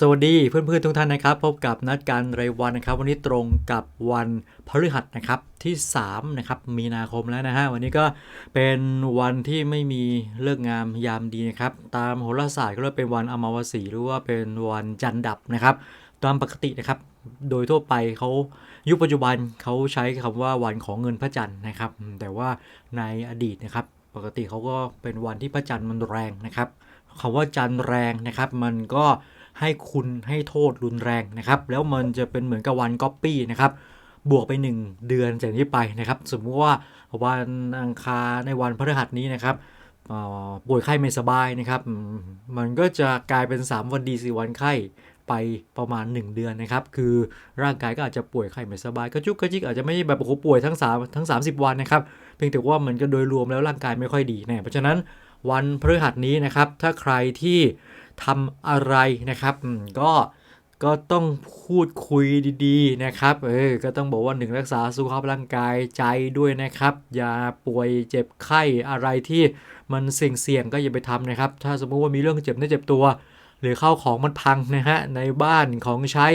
สวัสดีเพื่อนๆทุกท่านนะครับ พบกับนัดการรายวันนะครับ วันนี้ตรงกับวันพฤหัสนะครับที่3นะครับมีนาคมแล้วนะฮะวันนี้ก็เป็นวันที่ไม่มีเลิกงามยามดีนะครับ ตามโหราศาสตร์ก็เรียกเป็นวันอมาวสีหรือว่าเป็นวันจันดับนะครับ ตามปกตินะครับ โดยทั่วไปเขายุคปัจจุบันเขาใช้คำว่าวันของเงินพระจันทร์นะครับ แต่ว่าในอดีตนะครับ ปกติเขาก็เป็นวันที่พระจันทร์มันแรงนะครับคำว่าจันทร์แรงนะครับ มันก็ ให้คุณให้โทษรุนแรงนะครับ แล้วมันจะเป็นเหมือนกับวันก๊อปปี้นะครับ บวกไป 1 เดือนจากนี้ไปนะครับ สมมติว่าวันอังคารในวันพฤหัสนี้นะครับป่วยไข้ไม่สบายนะครับ มันก็จะกลายเป็น 3 วันดีสี่วันไข้ไปประมาณ 1 เดือนนะครับ คือร่างกายก็อาจจะป่วยไข้ไม่สบายกระจุกกระจิกอาจจะไม่แบบโอ้โหป่วยทั้ง3ทั้ง 30 วันนะครับ เพียงแต่ว่ามันก็โดยรวมแล้วร่างกายไม่ค่อยดีแน่เพราะฉะนั้นวันพฤหัสนี้นะครับ ถ้าใครที่ ทำอะไรนะครับก็ก็ต้องพูดคุยดีๆนะครับ เออ ก็ต้องบอกว่าหนึ่งรักษาสุขภาพร่างกายใจด้วยนะครับ อย่าป่วยเจ็บไข้อะไรที่มันเสี่ยงๆก็อย่าไปทำนะครับ ถ้าสมมติว่ามีเรื่องเจ็บเนื้อเจ็บตัว หรือเข้าของมันพังนะฮะในบ้านของใช้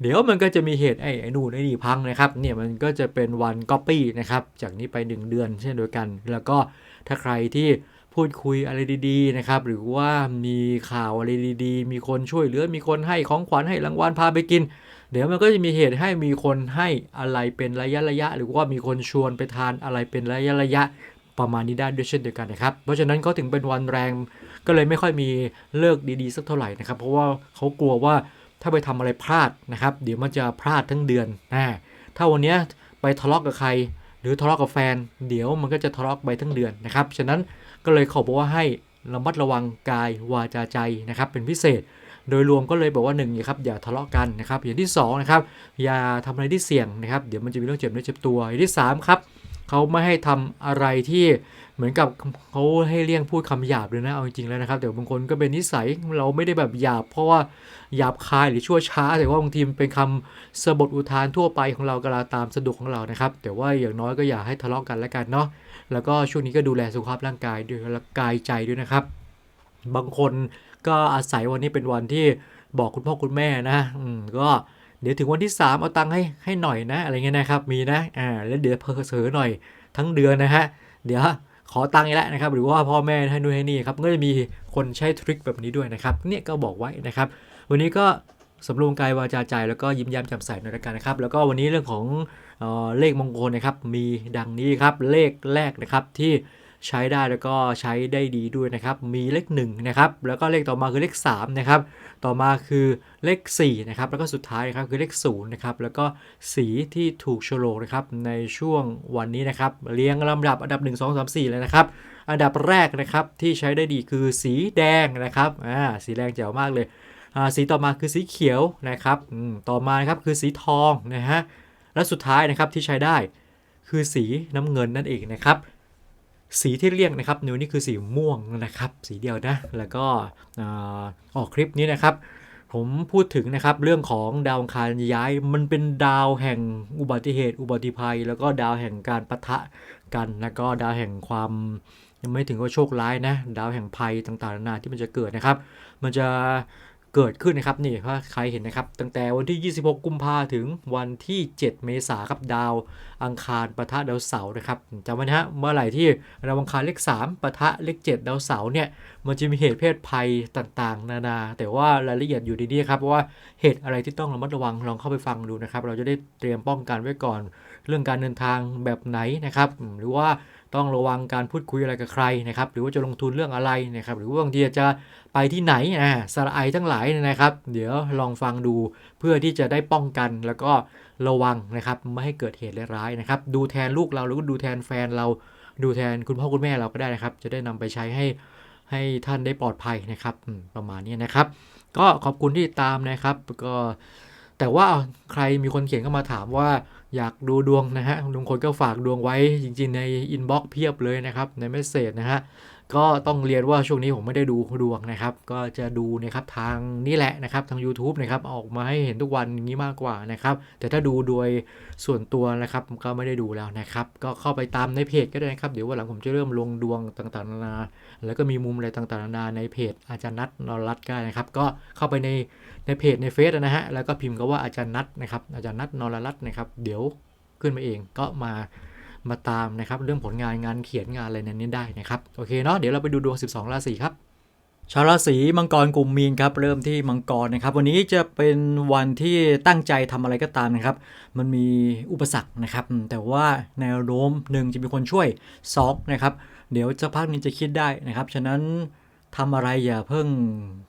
เดี๋ยวมันก็จะมีเหตุไอ้ไอ้นู่นไอ้นี่พังนะครับ เนี่ยมันก็จะเป็นวันก๊อปปี้นะครับ จากนี้ไป 1 เดือนเช่นเดียวกัน แล้วก็ถ้าใครที่ พูดคุยอะไรดีๆนะครับ หรือว่ามีข่าวอะไรดีๆ มีคนช่วยเหลือ มีคนให้ของขวัญให้รางวัลพาไปกิน เดี๋ยวมันก็จะมีเหตุให้มีคนให้อะไรเป็นระยะระยะ หรือว่ามีคนชวนไปทานอะไรเป็นระยะระยะประมาณนี้ได้ด้วยเช่นเดียวกันนะครับ เพราะฉะนั้นก็ถึงเป็นวันแรงก็เลยไม่ค่อยมีเลิกดีๆสักเท่าไหร่นะครับ เพราะว่าเขากลัวว่าถ้าไปทำอะไรพลาดนะครับ เดี๋ยวมันจะพลาดทั้งเดือนนะถ้าวันนี้ไปทะเลาะกกับใคร หรือทะเลาะกับแฟน เดี๋ยวมันก็จะทะเลาะไปทั้งเดือนนะครับ ฉะนั้นก็เลยขอบอกว่าให้ระมัดระวังกายวาจาใจนะครับ เป็นพิเศษ โดยรวมก็เลยบอกว่า1นึ่งครับอย่าทะเลาะกันนะครับ อย่างที่2นะครับอย่าทำอะไรที่เสี่ยงนะครับ เดี๋ยวมันจะมีเรื่องเจ็บเนื้อเจ็บตัวอย่างที่3ครับ เขาไม่ให้ทำอะไรที่เหมือนกับเขาให้เลี่ยงพูดคำหยาบเลยนะ เอาจริงๆแล้วนะครับ แต่บางคนก็เป็นนิสัยเราไม่ได้แบบหยาบ เพราะว่าหยาบคายหรือชั่วช้า แต่ว่าบางทีมเป็นคำสบทอุทานทั่วไปของเรากระตามสะดวกของเรานะครับ แต่ว่าอย่างน้อยก็อย่าให้ทะเลาะกันแล้วกันเนาะ แล้วก็ช่วงนี้ก็ดูแลสุขภาพร่างกายด้วยและกายใจด้วยนะครับ บางคนก็อาศัยวันนี้เป็นวันที่บอกคุณพ่อคุณแม่นะ อืมก็ เดี๋ยวถึงวันที่ 3 เอาตังค์ให้ให้หน่อยนะ อะไรเงี้ยนะครับ มีนะ อ่า แล้วเดี๋ยวเพอเสอหน่อยทั้งเดือนนะฮะ เดี๋ยวขอตังค์แล้วนะครับ หรือว่าพ่อแม่ให้นู่นให้นี่ครับ ก็จะมีคนใช้ทริคแบบนี้ด้วยนะครับ เนี่ยก็บอกไว้นะครับ วันนี้ก็สำรวมกายวาจาใจแล้วก็ยิ้มแย้มแจ่มใสในรายการนะครับ แล้วก็วันนี้เรื่องของเลขมงคลนะครับ มีดังนี้ครับ เลขแรกนะครับที่ ใช้ได้แล้วก็ใช้ได้ดีด้วยนะครับ มีเลข1นะครับแล้วก็เลขต่อมาคือเลข3นะครับต่อมาคือเลข4นะครับแล้วก็สุดท้ายครับคือเลข0นะครับแล้วก็สีที่ถูกโฉลนะครับในช่วงวันนี้นะครับเรียงลำดับอันดับ 1 2 3 4 เลยนะครับอันดับแรกนะครับที่ใช้ได้ดีคือสีแดงนะครับอ่าสีแดงเจ๋วมากเลยสีต่อมาคือสีเขียวนะครับต่อมาครับคือสีทองนะฮะและสุดท้ายนะครับที่ใช้ได้คือสีน้ำเงินนั่นเองนะครับ สีที่เรียกนะครับนิวนี่คือสีม่วงนะครับ สีเดียวนะ แล้วก็ออกคลิปนี้นะครับ ผมพูดถึงนะครับเรื่องของดาวคารย้ายมันเป็นดาวแห่งอุบัติเหตุ อุบัติภัย แล้วก็ดาวแห่งการปะทะกัน แล้วก็ดาวแห่งความยังไม่ถึงว่าโชคร้ายนะดาวแห่งภัยต่างๆนานาที่มันจะเกิดนะครับ มันจะเกิดขึ้นนะครับนี่ถ้าใครเห็นนะครับ ตั้งแต่วันที่ 26 กุมภาถึงวันที่ 7 เมษาครับดาว อังคารปะทะดาวเสาร์นะครับจำไว้นะฮะเมื่อไหร่ที่ดาวอังคารเลข3ปะทะเลข7ดาวเสาร์เนี่ยมันจะมีเหตุเพศภัยต่างๆ นานา แต่ว่ารายละเอียดอยู่ดีๆครับว่าเหตุอะไรที่ต้องระมัดระวังลองเข้าไปฟังดูนะครับ เราจะได้เตรียมป้องกันไว้ก่อน เรื่องการเดินทางแบบไหนนะครับ หรือว่าต้องระวังการพูดคุยอะไรกับใครนะครับ หรือว่าจะลงทุนเรื่องอะไรนะครับ หรือว่าบางทีจะไปที่ไหนอ่าสรไอทั้งหลายนะครับ เดี๋ยวลองฟังดูเพื่อที่จะได้ป้องกันแล้วก็ระวังนะครับไม่ให้เกิดเหตุร้ายนะครับ ดูแทนลูกเราหรือดูแทนแฟนเราดูแทนคุณพ่อคุณแม่เราก็ได้นะครับ จะได้นำไปใช้ให้ให้ท่านได้ปลอดภัยนะครับประมาณนี้นะครับ ก็ขอบคุณที่ตามนะครับก็แต่ว่าใครมีคนเขียนเข้ามาถามว่าอยากดูดวงนะฮะลุงคนก็ฝากดวงไว้จริงๆในอินบ็อกซ์เพียบเลยนะครับในเมสเซจนะฮะ ก็ต้องเรียนว่าช่วงนี้ผมไม่ได้ดูดวงนะครับ ก็จะดูนะครับทางนี่แหละนะครับทาง YouTube นะครับออกมาให้เห็นทุกวันอย่างนี้มากกว่านะครับ แต่ถ้าดูโดยส่วนตัวนะครับก็ไม่ได้ดูแล้วนะครับ ก็เข้าไปตามในเพจก็ได้นะครับ เดี๋ยววันหลังผมจะเริ่มลงดวงต่างๆนานา แล้วก็มีมุมอะไรต่างๆนานาในเพจอาจารย์นัทนรัตก็ได้นะครับ ก็เข้าไปในในเพจในเฟซนะฮะแล้วก็พิมพ์ก็ว่าอาจารย์นัทนะครับอาจารย์นัทนรรัตนะครับ เดี๋ยวขึ้นมาเองก็มา มาตามนะครับเรื่องผลงานงานเขียนงานอะไรในนี้ได้นะครับโอเคเนาะเดี๋ยวเราไปดูดวง 12 ราศีครับชาวราศีมังกรกลุ่มมีนครับเริ่มที่มังกรนะครับ วันนี้จะเป็นวันที่ตั้งใจทำอะไรก็ตามนะครับ มันมีอุปสรรคนะครับ แต่ว่าแนวโน้มหนึ่งจะมีคนช่วยสองนะครับ เดี๋ยวจะพักนึงจะคิดได้นะครับ ฉะนั้นทำอะไรอย่าเพิ่ง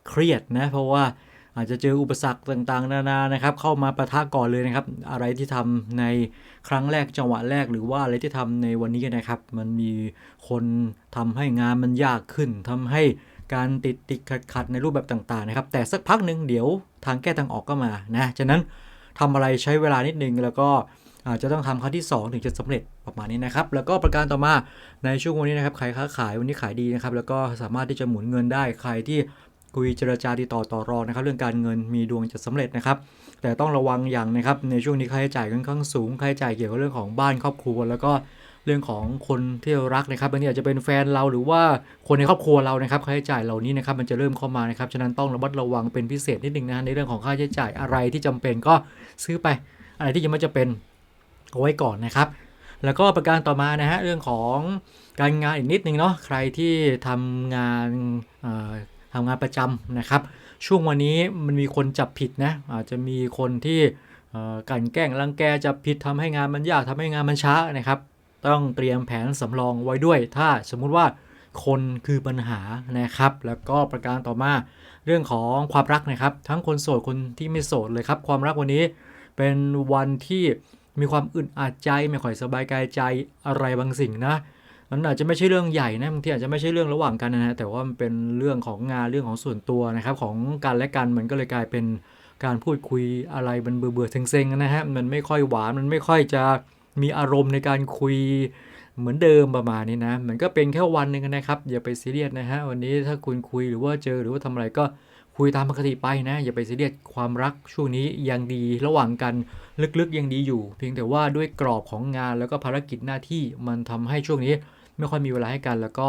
เครียดนะ เพราะว่า อาจจะเจออุปสรรคต่างๆ นานานะครับ เข้ามาประทะก่อนเลยนะครับ อะไรที่ทำในครั้งแรกจังหวะแรกหรือว่าอะไรที่ทำในวันนี้นะครับ มันมีคนทำให้งานมันยากขึ้นทำให้การติดติดขัดขัดในรูปแบบต่างๆนะครับ แต่สักพักหนึ่งเดี๋ยวทางแก้ทางออกก็มานะฉะนั้นทำอะไรใช้เวลานิดนึงแล้วก็อาจจะต้องทำครั้งที่ 2 ถึงจะสำเร็จประมาณนี้นะครับ แล้วก็ประการต่อมาในช่วงวันนี้นะครับใครค้าขายวันนี้ขายดีนะครับ แล้วก็สามารถที่จะหมุนเงินได้ใครที่ คุยเจรจาติดต่อต่อรองนะครับเรื่องการเงินมีดวงจะสำเร็จนะครับ แต่ต้องระวังอย่างนะครับในช่วงนี้ค่าใช้จ่ายค่อนข้างสูงค่าใช้จ่ายเกี่ยวกับเรื่องของบ้านครอบครัว แล้วก็เรื่องของคนที่เรารักนะครับบางทีอาจจะเป็นแฟนเราหรือว่าคนในครอบครัวเรานะครับค่าใช้จ่ายเหล่านี้นะครับมันจะเริ่มเข้ามานะครับฉะนั้นต้องระมัดระวังเป็นพิเศษนิดนึงนะในเรื่องของค่าใช้จ่ายอะไรที่จำเป็นก็ซื้อไป อะไรที่ยังไม่จะเป็นเอาไว้ก่อนนะครับ แล้วก็ประการต่อมานะฮะเรื่องของการงานอีกนิดนึงเนาะใครที่ทำงานอ่อ ทำงานประจำนะครับ ช่วงวันนี้มันมีคนจับผิดนะอาจจะมีคนที่กันแกล้งรังแกจับผิดทำให้งานมันยากทำให้งานมันช้านะครับ ต้องเตรียมแผนสำรองไว้ด้วย ถ้าสมมุติว่าคนคือปัญหานะครับ แล้วก็ประการต่อมาเรื่องของความรักนะครับ ทั้งคนโสดคนที่ไม่โสดเลยครับ ความรักวันนี้เป็นวันที่มีความอึดอัดใจไม่ค่อยสบายกายใจอะไรบางสิ่งนะ มันอาจจะไม่ใช่เรื่องใหญ่นะบางทีอาจจะไม่ใช่เรื่องระหว่างกันนะฮะแต่ว่ามันเป็นเรื่องของงานเรื่องของส่วนตัวนะครับของกันและกันมันก็เลยกลายเป็นการพูดคุยอะไรมันเบื่อเบื่อๆเซ็งๆนะฮะมันไม่ค่อยหวานมันไม่ค่อยจะมีอารมณ์ในการคุยเหมือนเดิมประมาณนี้นะมันก็เป็นแค่วันหนึ่งนะครับ อย่าไปซีเรียสนะฮะวันนี้ถ้าคุณคุยหรือว่าเจอหรือว่าทำอะไรก็คุยตามปกติไปนะ อย่าไปซีเรียสความรักช่วงนี้ยังดีระหว่างกันลึกๆยังดีอยู่ เพียงแต่ว่าด้วยกรอบของงานแล้วก็ภารกิจหน้าที่มันทำให้ช่วงนี้ ไม่ค่อยมีเวลาให้กัน แล้วก็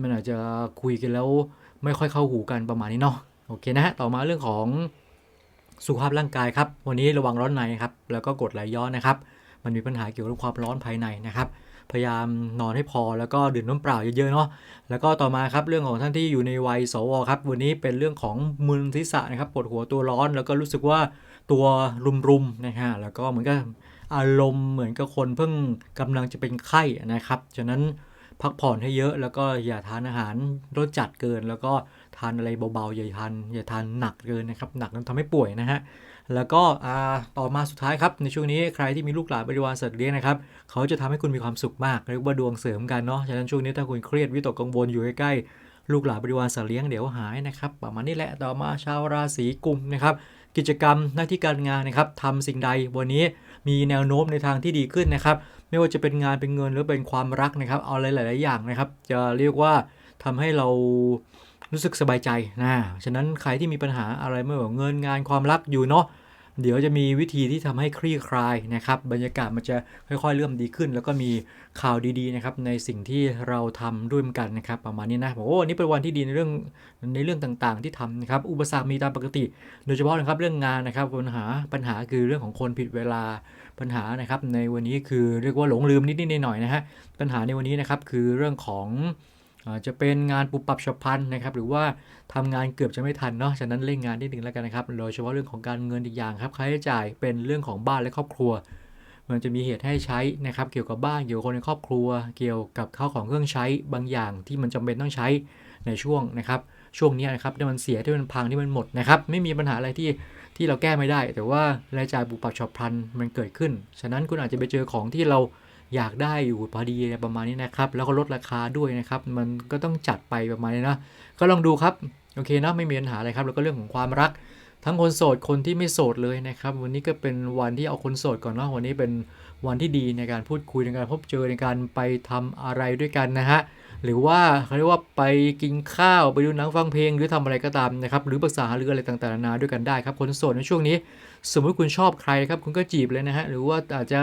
มันอาจจะคุยกันแล้วไม่ค่อยเข้าหูกันประมาณนี้เนาะโอเคนะฮะต่อมาเรื่องของสุขภาพร่างกายครับ วันนี้ระวังร้อนในครับ แล้วก็กดไหลย้อนนะครับ มันมีปัญหาเกี่ยวกับความร้อนภายในนะครับ พยายามนอนให้พอแล้วก็ดื่มน้ำเปล่าเยอะๆเนาะ แล้วก็ต่อมาครับเรื่องของท่านที่อยู่ในวัยสวครับ วันนี้เป็นเรื่องของมึนศีรษะนะครับ ปวดหัวตัวร้อน แล้วก็รู้สึกว่าตัวรุมๆนะฮะ แล้วก็เหมือนกับอารมณ์เหมือนกับคนเพิ่งกำลังจะเป็นไข้นะครับ ฉะนั้น พักผ่อนให้เยอะแล้วก็อย่าทานอาหารรสจัดเกิน แล้วก็ทานอะไรเบาๆอย่าทานอย่าทานหนักเกินนะครับหนักนั้นทำให้ป่วยนะฮะแล้วก็ต่อมาสุดท้ายครับในช่วงนี้ใครที่มีลูกหลานบริวารสัตว์เลี้ยงนะครับเขาจะทำให้คุณมีความสุขมากเรียกว่าดวงเสริมกันเนาะฉะนั้นช่วงนี้ถ้าคุณเครียดวิตกกังวลอยู่ใกล้ๆลูกหลานบริวารสัตว์เลี้ยงเดี๋ยวหายนะครับประมาณนี้แหละต่อมาชาวราศีกุมนะครับกิจกรรมหน้าที่การงานนะครับทำสิ่งใดวันนี้ มีแนวโน้มในทางที่ดีขึ้นนะครับ ไม่ว่าจะเป็นงานเป็นเงินหรือเป็นความรักนะครับ เอาอะไรหลาย ๆ อย่างนะครับ จะเรียกว่าทำให้เรารู้สึกสบายใจนะ ฉะนั้นใครที่มีปัญหาอะไรไม่ว่าเงินงานความรักอยู่เนาะ เดี๋ยวจะมีวิธีที่ทำให้คลี่คลายนะครับ บรรยากาศมันจะค่อยๆ เริ่มดีขึ้น แล้วก็มีข่าวดีๆนะครับในสิ่งที่เราทำด้วยกันนะครับ ประมาณนี้นะบอกว่านนี้เป็นวันที่ดีในเรื่องในเรื่องต่างๆ ที่ทำนะครับอุปสรรคมีตามปกติ โดยเฉพาะนะครับเรื่องงานนะครับปัญหาปัญหาคือเรื่องของคนผิดเวลาปัญหานะครับในวันนี้คือเรียกว่าหลงลืมนิดๆหน่อยๆนะฮะปัญหาในวันนี้นะครับคือเรื่องของ จะเป็นงานปุบปับฉับพลันนะครับ หรือว่าทำงานเกือบจะไม่ทันเนาะ ฉะนั้นเร่งงานนิดนึงแล้วกันนะครับ โดยเฉพาะเรื่องของการเงินอีกอย่างครับค่าใช้จ่ายเป็นเรื่องของบ้านและครอบครัว มันจะมีเหตุให้ใช้นะครับ เกี่ยวกับบ้าน เกี่ยวกับคนในครอบครัว เกี่ยวกับข้าวของเครื่องใช้บางอย่างที่มันจำเป็นต้องใช้ในช่วงนะครับช่วงนี้นะครับที่มันเสียที่มันพังที่มันหมดนะครับไม่มีปัญหาอะไรที่ที่เราแก้ไม่ได้ แต่ว่ารายจ่ายบุปผาฉับพันมันเกิดขึ้น ฉะนั้นคุณอาจจะไปเจอของที่เรา อยากได้อยู่พอดีประมาณนี้นะครับ แล้วก็ลดราคาด้วยนะครับ มันก็ต้องจัดไปประมาณนี้นะก็ลองดูครับโอเคนะไม่มีปัญหาอะไรครับ แล้วก็เรื่องของความรัก ทั้งคนโสดคนที่ไม่โสดเลยนะครับ วันนี้ก็เป็นวันที่เอาคนโสดก่อนเนาะวันนี้เป็นวันที่ดีในการพูดคุยในการพบเจอในการไปทำอะไรด้วยกันนะฮะหรือว่าเขาเรียกว่าไปกินข้าวไปดูหนังฟังเพลง หรือทำอะไรก็ตามนะครับ หรือปรึกษาหรืออะไรต่างๆนานาด้วยกันได้ครับคนโสดในช่วงนี้ สมมติคุณชอบใครครับคุณก็จีบเลยนะฮะหรือว่าอาจจะ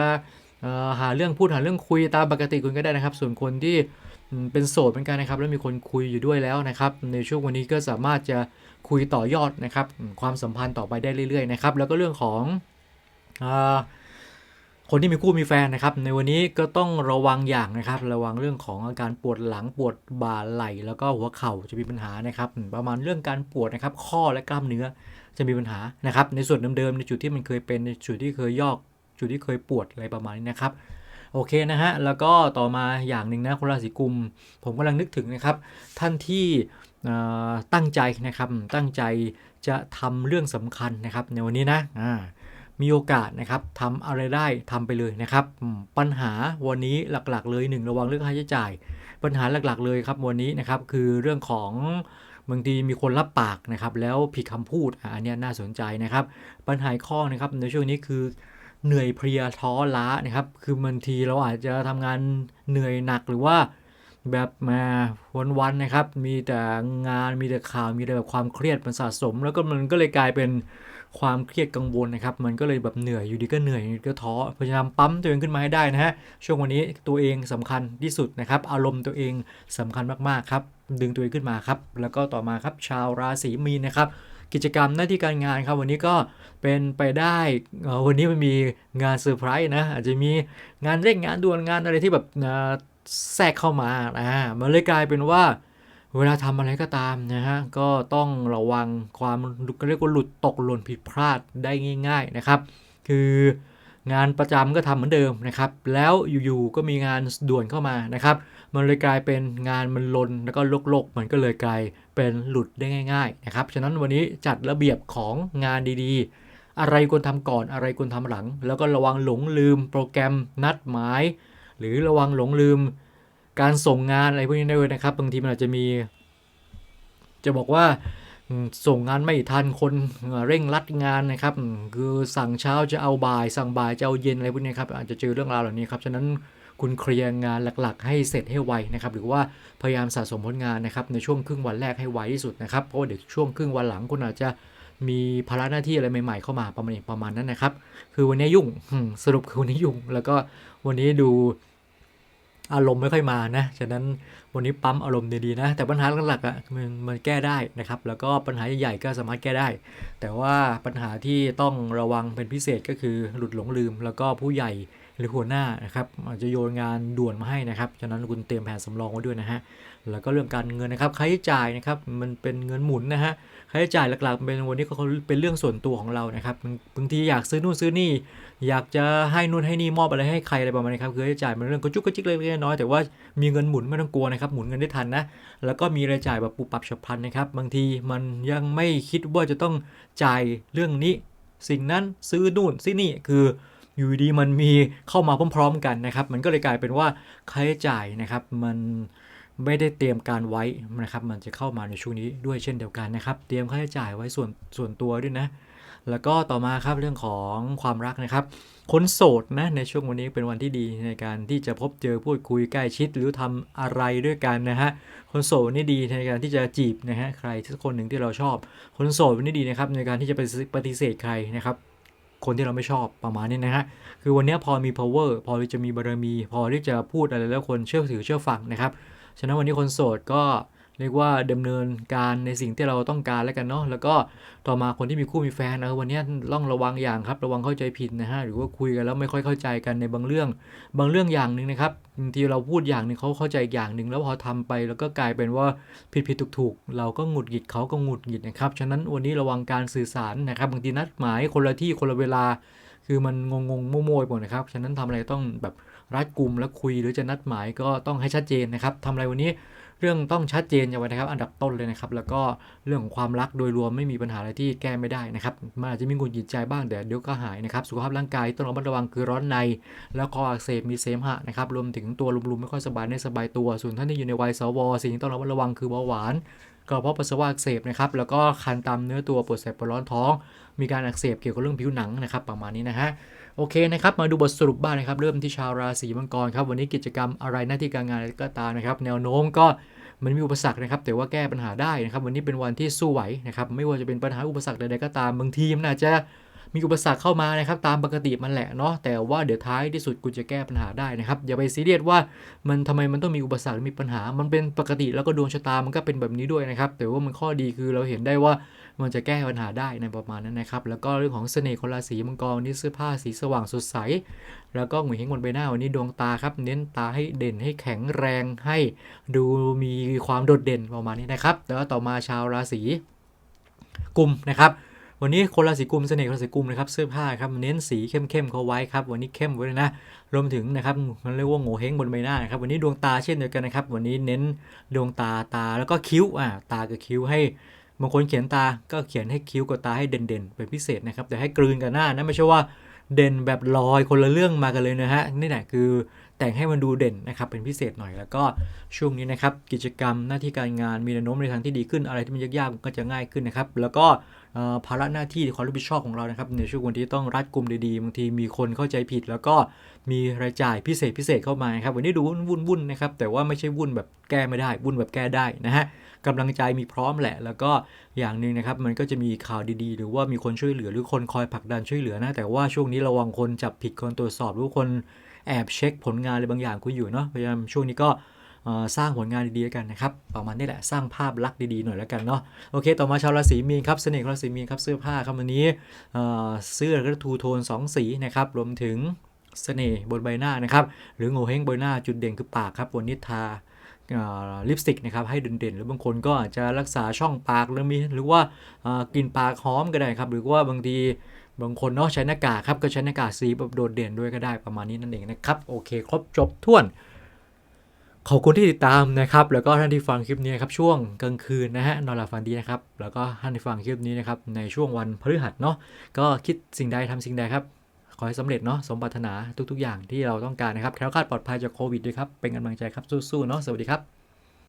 หาเรื่องพูดหาเรื่องคุยตามปกติคุณก็ได้นะครับ ส่วนคนที่เป็นโสดเหมือนกันนะครับ แล้วมีคนคุยอยู่ด้วยแล้วนะครับ ในช่วงวันนี้ก็สามารถจะคุยต่อยอดนะครับ ความสัมพันธ์ต่อไปได้เรื่อยๆนะครับ แล้วก็เรื่องของอคนที่มีคู่มีแฟนนะครับ ในวันนี้ก็ต้องระวังอย่างนะครับ ระวังเรื่องของอาการปวดหลังปวดบ่าไหล่แล้วก็หัวเข่าจะมีปัญหานะครับ ประมาณเรื่องการปวดนะครับ ข้อและกล้ามเนื้อจะมีปัญหานะครับ ในส่วนเดิมๆในจุดที่มันเคยเป็นในจุดที่เคยยอก จุดที่เคยปวดอะไรประมาณนี้นะครับโอเคนะฮะ แล้วก็ต่อมาอย่างหนึ่งนะคนราศีกุม ผมกำลังนึกถึงนะครับ ท่านที่ตั้งใจนะครับ ตั้งใจจะทำเรื่องสำคัญนะครับ ในวันนี้นะมีโอกาสนะครับทำอะไรได้ทำไปเลยนะครับ ปัญหาวันนี้หลักๆ เลยหนึ่งระวังเรื่องค่าใช้จ่าย ปัญหาหลักๆ เลยครับวันนี้นะครับคือเรื่องของบางทีมีคนรับปากนะครับ แล้วผิดคำพูดอันนี้น่าสนใจนะครับ ปัญหาข้อนะครับในช่วงนี้คือ เหนื่อยเพลียท้อล้านะครับ คือบางทีเราอาจจะทำงานเหนื่อยหนักหรือว่าแบบมาวันๆนะครับ มีแต่งานมีแต่ข่าวมีแต่แบบความเครียดมันสะสม แล้วก็มันก็เลยกลายเป็นความเครียดกังวลนะครับ มันก็เลยแบบเหนื่อยอยู่ดีก็เหนื่อยอยู่ดีก็ท้อพยายามปั๊มตัวเองขึ้นมาให้ได้นะฮะช่วงวันนี้ตัวเองสำคัญที่สุดนะครับ อารมณ์ตัวเองสำคัญมากๆครับ ดึงตัวเองขึ้นมาครับ แล้วก็ต่อมาครับชาวราศีมีนนะครับ กิจกรรมหน้าที่การงานครับ วันนี้ก็เป็นไปได้วันนี้มันมีงานเซอร์ไพรส์นะอาจจะมีงานเร่งงานด่วนงานอะไรที่แบบแทรกเข้ามาอ่ามันเลยกลายเป็นว่า เวลาทำอะไรก็ตามนะฮะก็ต้องระวังความก็เรียกว่าหลุดตกหล่นผิดพลาดได้ง่าย ๆนะครับ คือ งานประจำก็ทำเหมือนเดิมนะครับ แล้วอยู่ๆก็มีงานด่วนเข้ามานะครับ มันเลยกลายเป็นงานมันลนแล้วก็ลกๆ มันก็เลยกลายเป็นหลุดได้ง่าย ๆ นะครับ ฉะนั้นวันนี้จัดระเบียบของงานดีๆ อะไรควรทำก่อนอะไรควรทำหลัง แล้วก็ระวังหลงลืมโปรแกรมนัดหมาย หรือระวังหลงลืม การส่งงานอะไรพวกนี้ด้วยนะครับ บางทีมันอาจจะมี จะบอกว่า ส่งงานไม่ทันคนเร่งรัดงานนะครับ คือสั่งเช้าจะเอาบ่าย สั่งบ่ายจะเอาเย็นอะไรพวกนี้ครับอาจจะเจอเรื่องราวเหล่านี้ครับฉะนั้นคุณเคลียร์งานหลักๆ ให้เสร็จให้ไวนะครับ หรือว่าพยายามสะสมผลงานนะครับในช่วงครึ่งวันแรกให้ไวที่สุดนะครับเพราะเดี๋ยวช่วงครึ่งวันหลังคุณอาจจะมีภาระหน้าที่อะไรใหม่ๆเข้ามาประมาณนี้ประมาณนั้นนะครับ คือวันนี้ยุ่งสรุปคือวันนี้ยุ่ง แล้วก็วันนี้ดูอารมณ์ไม่ค่อยมานะฉะนั้น วันนี้ปั๊มอารมณ์ดีๆนะ แต่ปัญหาหลักๆอะมันมันแก้ได้นะครับ แล้วก็ปัญหาใหญ่ๆก็สามารถแก้ได้ แต่ว่าปัญหาที่ต้องระวังเป็นพิเศษก็คือหลุดหลงลืม แล้วก็ผู้ใหญ่ หรือหัวหน้านะครับอาจจะโยนงานด่วนมาให้นะครับฉะนั้นคุณเตรียมแผนสำรองไว้ด้วยนะฮะแล้วก็เรื่องการเงินนะครับค่าใช้จ่ายนะครับมันเป็นเงินหมุนนะฮะค่าใช้จ่ายหลักๆเป็นวันนี้ก็เป็นเรื่องส่วนตัวของเรานะครับบางทีอยากซื้อนู่นซื้อนี่ อยากจะให้นู่นให้นี่มอบอะไรให้ใครอะไรประมาณนี้ครับคือค่าใช้จ่ายมันเรื่องกระจุกกระจิกเล็กๆน้อยแต่ว่ามีเงินหมุนไม่ต้องกลัวนะครับหมุนเงินได้ทันนะแล้วก็มีรายจ่ายแบบปุบปับฉับพลันนะครับบางทีมันยังไม่คิดว่าจะต้องจ่ายเรื่องนี้ สิ่งนั้นซื้อนู่นซื้อนี่คือ อยู่ดีมันมีเข้ามาพร้อม ๆ กันนะครับ มันก็เลยกลายเป็นว่าค่าใช้จ่ายนะครับ มันไม่ได้เตรียมการไว้นะครับ มันจะเข้ามาในช่วงนี้ด้วยเช่นเดียวกันนะครับ เตรียมค่าใช้จ่ายไว้ส่วนส่วนตัวด้วยนะ แล้วก็ต่อมาครับเรื่องของความรักนะครับ คนโสดนะในช่วงวันนี้เป็นวันที่ดีในการที่จะพบเจอพูดคุยใกล้ชิดหรือทำอะไรด้วยกันนะฮะ คนโสดวันนี้ดีในการที่จะจีบนะฮะใครสักคนหนึ่งที่เราชอบ คนโสดวันนี้ดีนะครับในการที่จะไปปฏิเสธใครนะครับ คนที่เราไม่ชอบประมาณนี้นะฮะ คือวันนี้พอมี power พอที่จะมีบารมี พอที่จะพูดอะไรแล้วคนเชื่อถือเชื่อฟังนะครับ ฉะนั้นวันนี้คนโสดก็ เรียกว่าดำเนินการในสิ่งที่เราต้องการแล้วกันเนาะแล้วก็ต่อมาคนที่มีคู่มีแฟนเออวันนี้ต้องระวังอย่างครับ ระวังเข้าใจผิดนะฮะหรือว่าคุยกันแล้วไม่ค่อยเข้าใจกันในบางเรื่อง บางเรื่องอย่างหนึ่งนะครับบางทีเราพูดอย่างหนึ่งเขาเข้าใจอย่างหนึ่งแล้วพอทำไป แล้วก็กลายเป็นว่าผิดผิดถูกถูกเราก็หงุดหงิดเขาก็หงุดหงิดนะครับฉะนั้นวันนี้ระวังการสื่อสารนะครับบางทีนัดหมายคนละที่คนละเวลา คือมันงงงๆมั่วๆหมดนะครับฉะนั้นทำอะไรต้องแบบรัดกุมแล้วคุยหรือจะนัดหมายก็ต้องให้ชัดเจนนะครับทำอะไรวันนี้ เรื่องต้องชัดเจนเอาไว้นะครับ อันดับต้นเลยนะครับ แล้วก็เรื่องของความรักโดยรวมไม่มีปัญหาอะไรที่แก้ไม่ได้นะครับมันอาจจะมีหงุดหงิดใจบ้างแต่เดี๋ยวก็หายนะครับ สุขภาพร่างกายต้องระมัดระวังคือร้อนใน แล้วก็อักเสบมีเสมหะนะครับรวมถึงตัวลุมๆไม่ค่อยสบายในสบายตัว ส่วนท่านที่อยู่ในวัยสวสิ่งที่ต้องระมัดระวังคือเบาหวานกระเพาะปัสสาวะอักเสบนะครับ แล้วก็คันตามเนื้อตัวปวดแสบปวดร้อนท้อง มีการอักเสบเกี่ยวกับเรื่องผิวหนังนะครับ ประมาณนี้นะฮะ โอเคนะครับ มาดูบทสรุปบ้างนะครับ เริ่มที่ชาวราศีมังกรครับ วันนี้กิจกรรมอะไรหน้าที่การงานอะไรก็ตามนะครับ แนวโน้มก็มันมีอุปสรรคนะครับ แต่ว่าแก้ปัญหาได้นะครับ วันนี้เป็นวันที่สู้ไหวนะครับ ไม่ว่าจะเป็นปัญหาอุปสรรคใดๆก็ตาม บางทีมันอาจจะมีอุปสรรคเข้ามานะครับ ตามปกติมันแหละเนาะ แต่ว่าเดี๋ยวท้ายที่สุดคุณจะแก้ปัญหาได้นะครับ อย่าไปซีเรียสว่ามันทำไมมันต้องมีอุปสรรคมีปัญหา มันเป็นปกติแล้วก็ดวงชะตา มันก็เป็นแบบนี้ด้วยนะครับ แต่ว่ามันข้อดีคือเราเห็นได้ว่า มันจะแก้ปัญหาได้ในประมาณนั้นนะครับ แล้วก็เรื่องของเสน่ห์คนราศีมังกรวันนี้เสื้อผ้าสีสว่างสดใส แล้วก็หงุยเฮงบนใบหน้าวันนี้ดวงตาครับ เน้นตาให้เด่นให้แข็งแรงให้ดูมีความโดดเด่นประมาณนี้นะครับ แล้วต่อมาชาวราศีกุมนะครับวันนี้คนราศีกุมเสน่ห์คนราศีกุมนะครับเสื้อผ้าครับเน้นสีเข้มๆเขาไว้ครับวันนี้เข้มไว้เลยนะรวมถึงนะครับมันเรียกว่าโงเฮงบนใบหน้านะครับวันนี้ดวงตาเช่นเดียวกันนะครับวันนี้เน้นดวงตาตาแล้วก็คิ้วอ่าตากับคิ้วให้ บางคนเขียนตาก็เขียนให้คิ้วกับตาให้เด่นๆเป็นพิเศษนะครับแต่ให้กลืนกับหน้านะไม่ใช่ว่าเด่นแบบลอยคนละเรื่องมากันเลยนะฮะนี่แหละคือแต่งให้มันดูเด่นนะครับเป็นพิเศษหน่อยแล้วก็ช่วงนี้นะครับกิจกรรมหน้าที่การงานมีแนวโน้มในทางที่ดีขึ้นอะไรที่มันยากๆก็จะง่ายขึ้นนะครับแล้วก็ ภาระหน้าที่ความรับผิดชอบของเรานะครับในช่วงวันที่ต้องรัดกุมดีๆบางทีมีคนเข้าใจผิด แล้วก็มีรายจ่ายพิเศษพิเศษเข้ามาครับวันนี้ดูวุ่นๆนะครับแต่ว่าไม่ใช่วุ่นแบบแก้ไม่ได้ วุ่นแบบแก้ได้นะฮะกำลังใจมีพร้อมแหละ แล้วก็อย่างหนึ่งนะครับ มันก็จะมีข่าวดีๆ หรือว่ามีคนช่วยเหลือหรือคนคอยผลักดันช่วยเหลือนะ แต่ว่าช่วงนี้ระวังคนจับผิดคนตรวจสอบหรือคนแอบเช็คผลงานอะไรบางอย่างคุณอยู่เนาะพยายามช่วงนี้ก็ สร้างผลงานดีๆกันนะครับประมาณนี้แหละสร้างภาพลักษณ์ดีๆหน่อยแล้วกันเนาะโอเค ต่อมาชาวราศีมีนครับเสน่ห์ของราศีมีนครับเสื้อผ้าครับวันนี้เสื้อก็ทูโทนสองสีนะครับรวมถึงเสน่ห์บนใบหน้านะครับหรือโงเฮงบนหน้าจุดเด่นคือปากครับวันนี้ทาลิปสติกนะครับให้เด่นๆ หรือบางคนก็อาจจะรักษาช่องปากหรือมีหรือว่าอ่ากลิ่นปากหอมก็ได้ครับ หรือว่าบางทีบางคนเนาะใช้หน้ากากครับก็ใช้หน้ากากสีแบบโดดเด่นด้วยก็ได้ประมาณนี้นั่นเองนะครับโอเค ครบจบถ้วน ขอบคุณที่ติดตามนะครับ แล้วก็ท่านที่ฟังคลิปนี้ครับช่วงกลางคืนนะฮะนอนหลับฝันดีนะครับ แล้วก็ท่านที่ฟังคลิปนี้นะครับในช่วงวันพฤหัสเนาะก็คิดสิ่งใดทำสิ่งใดครับ ขอให้สำเร็จเนาะสมปรารถนาทุกๆ อย่างที่เราต้องการนะครับแคล้วคลาดปลอดภัยจากโควิดด้วยครับเป็นกำลังใจครับสู้ๆเนาะสวัสดีครับ